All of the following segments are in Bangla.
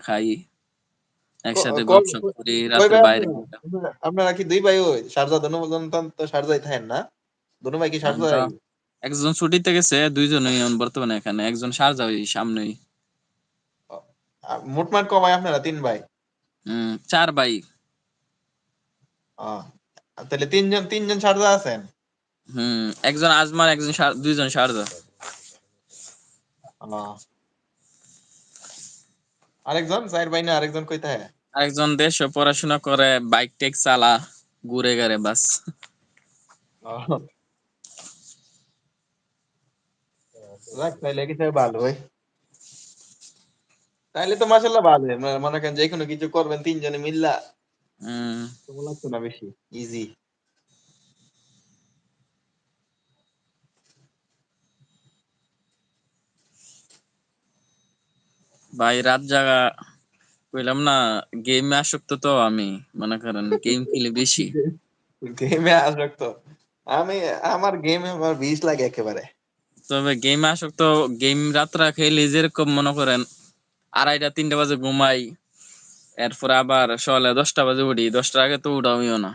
খাই একসাথে গপসপ করি ভাই বাইরে আপনারা? কি দুই ভাই ওই শারজা দনু তো শারজাই থাকেন না? দনু ভাই কি শারজা একজন ছুটিতে গেছে দুইজনই বর্তমানে এখানে একজন সারজা ওই সামনেই মোটমাট ক ভাই আপনারা তিন ভাই? হম চার ভাই। তাহলে তিনজন তিনজন শারজা আছেন? হম একজন আজমান একজন দুইজন আহ। আরেকজন চার ভাই না আরেকজন কই থাকে আরেকজন দেশে পড়াশোনা করে বাইক টেক চালা ঘুরে গারে বাস। যাক তাইলে কিছু ভালো ভাই তাইলে তো মাসাল্লাহ ভালো মনে- করেন যে কোনো কিছু করবেন তিনজনে মিল্লা। হম। লাগতো না বেশি ইজি ভাই রাত জাগা কইলাম না গেমে আসক্ত তো আমি মনে করেন গেম খেলি বেশি। গেমে আসক্ত? আমি আমার গেমে আমার বিষ লাগে একেবারে। তবে গেমে আসক্ত গেম রাত্রা খেলি যেরকম মনে করেন আড়াইটা তিনটা বাজে ঘুমাই এরপরে আবার সকালে দশটা বাজে উঠি দশটার আগে তো উঠামিও না।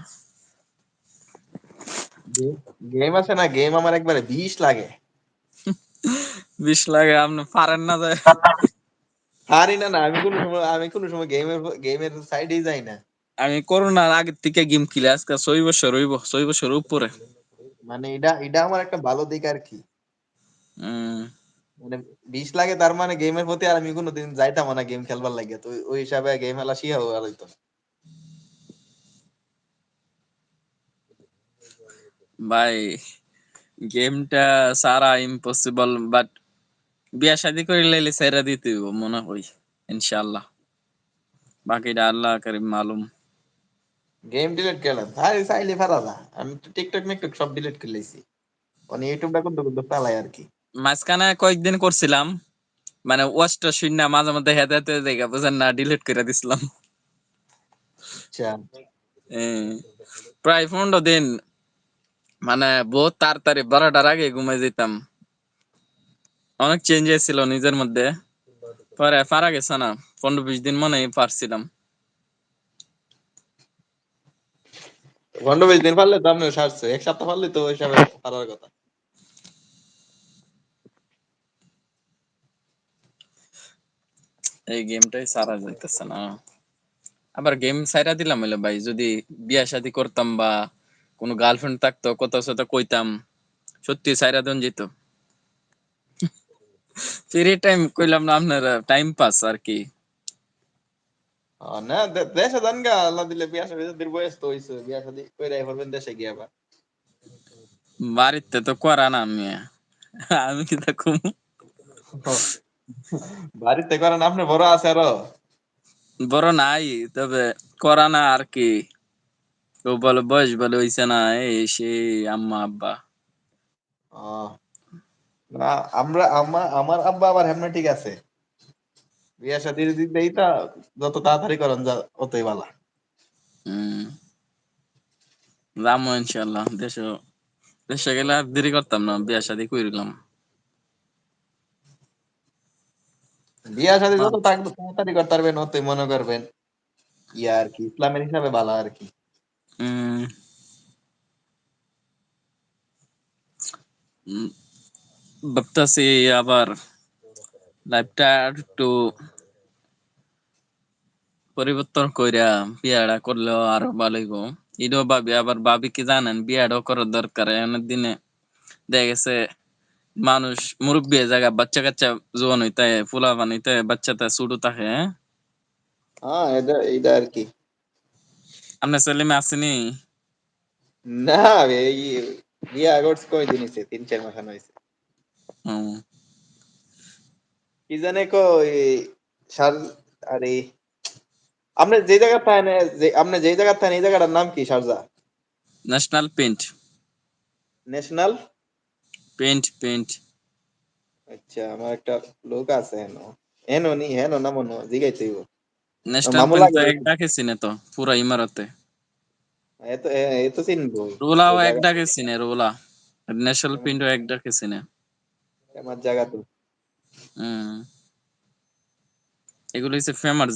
গেম আছে না গেম আমার একবারে বিষ লাগে। বিশ লাগে আপনি পারেন না যায়। হারি না না আমি কোনো সময় আমি কোনো সময় গেমের গেমের সাইডেই যাই না। আমি করোনার আগের থেকে গেম খেলি আজকে ছয় বছর হইব ছয় বছর উপরে। মানে এটা এটা আমার একটা ভালো দিক আর কি। মানে বিষ লাগে তার মানে গেমের প্রতি আর আমি কোনোদিন যাইতাম না গেম খেলবার লাগে তো ওই- হিসাবে গেম খেলা শিয়া আর হইতো না। ভাই গেমটা সারা ইম্পসিবল বাট বিয়া শাদি করে লাইলে সেরা দিতে হইব মনে হই ইনশাআল্লাহ। বাকিটা আল্লাহ করিম মালুম। গেম ডিলিট করলাম। আরে চাইলে ফারা আমি তো টিকটক মিকটক সব ডিলিট করে লাইছি। মানে ইউটিউবটা কোন কোন চালাই আর কি। মাঝখানে কয়েকদিন করছিলাম। মানে ওয়াচটা শূন্য মাঝে মধ্যে হেতে হেতে জায়গা বুঝেন না ডিলিট করে দিছিলাম। আচ্ছা। প্রায় পনেরো দিন মানে বহুত তাড়াতাড়ি বারোটার আগে ঘুমাই যেতাম অনেক চেঞ্জ ছিল নিজের মধ্যে। পরে পারা গেছে না পনেরো বিশ দিন মনে হয় পারছিলাম। ঘণ্টা বেশ দিন পারলে তো আপনি সারছে এক সপ্তাহ পারলে তো ওই হিসাবে পারার কথা। এই গেমটাই সারা যাইতেছে না। আবার গেম সাইরা দিলাম হইল ভাই যদি বিয়া শাদি করতাম বা কোনো গার্লফ্রেন্ড থাকতো কথা সাথে কইতাম সত্যি সাইরা দেন যেত। ফ্রি টাইম কইলাম না আপনার টাইম পাস আর কি। না দেশে গা আল্লাহ দিলে বিয়া শাদী বয়স তো হইছে বিয়া শাদী কইরাই পারবেন দেশে গিয়ে আবার। বাড়িতে তো করা না আমি আমি কি দেখুম বাড়িতে করেন আপনি বড় আছে আরও। বড় নাই তবে করা না আর কি। ও বলে বয়স বলে হইছে না এই সেই আম্মা আব্বা। আহ, না আমরা আমার আমার আব্বা আবার হেমনে ঠিক আছে। বিয়া শাদির দিক তা যত তাড়াতাড়ি করেন যা অতই ভালো। হম। যাব ইনশাল্লাহ দেশে দেশে গেলে আর দেরি করতাম না বিয়া শাদি করিলাম বিয়া শাদী যত তাড়াতাড়ি করতে পারবেন অতই মনে করবেন ইয়া আর কি ইসলামের হিসাবে ভালো আর কি। উম, ভাবতাছি আবার লাইফটা একটু পরিবর্তন কইরা বিয়াটা করলেও আরও ভালো হইব। এটাও ভাবি আবার ভাবি কি জানেন বিয়াটাও করার দরকার। এখনের দিনে দেখা গেছে মানুষ মুরব্বী জায়গা বাচ্চা কাচ্চা জোয়ান হইতে ফুলা বানাইতে বাচ্চাটা ছোটো থাকে হ্যাঁ? হ্যাঁ এটা এটা আর কি। আপনার ছেলে মেয়ে আসেনি না? এই বিয়া করছে কয়দিন হইছে? তিন চার মাস হুম। কি জানে কো এই সার আরে আপনি যে জায়গা থাকেন যে আপনি যে জায়গা থাকেন এই জায়গাটার নাম কি Sharjah national paint national paint paint আচ্ছা আমার একটা লোক আছে হেন। হেন নি হেন না মনে জিগাইতে হইব। ন্যাশনাল পেন্ট তো এক ডাকে চিনে তো পুরা ইমারতে। এ তো এ- তো চিনবো। রোলাও এক ডাকে চিনে রোলা। ন্যাশনাল পেন্টও এক ডাকে চিনে। আমার জায়গা তো। হুম। এগুলো হচ্ছে ফেমাস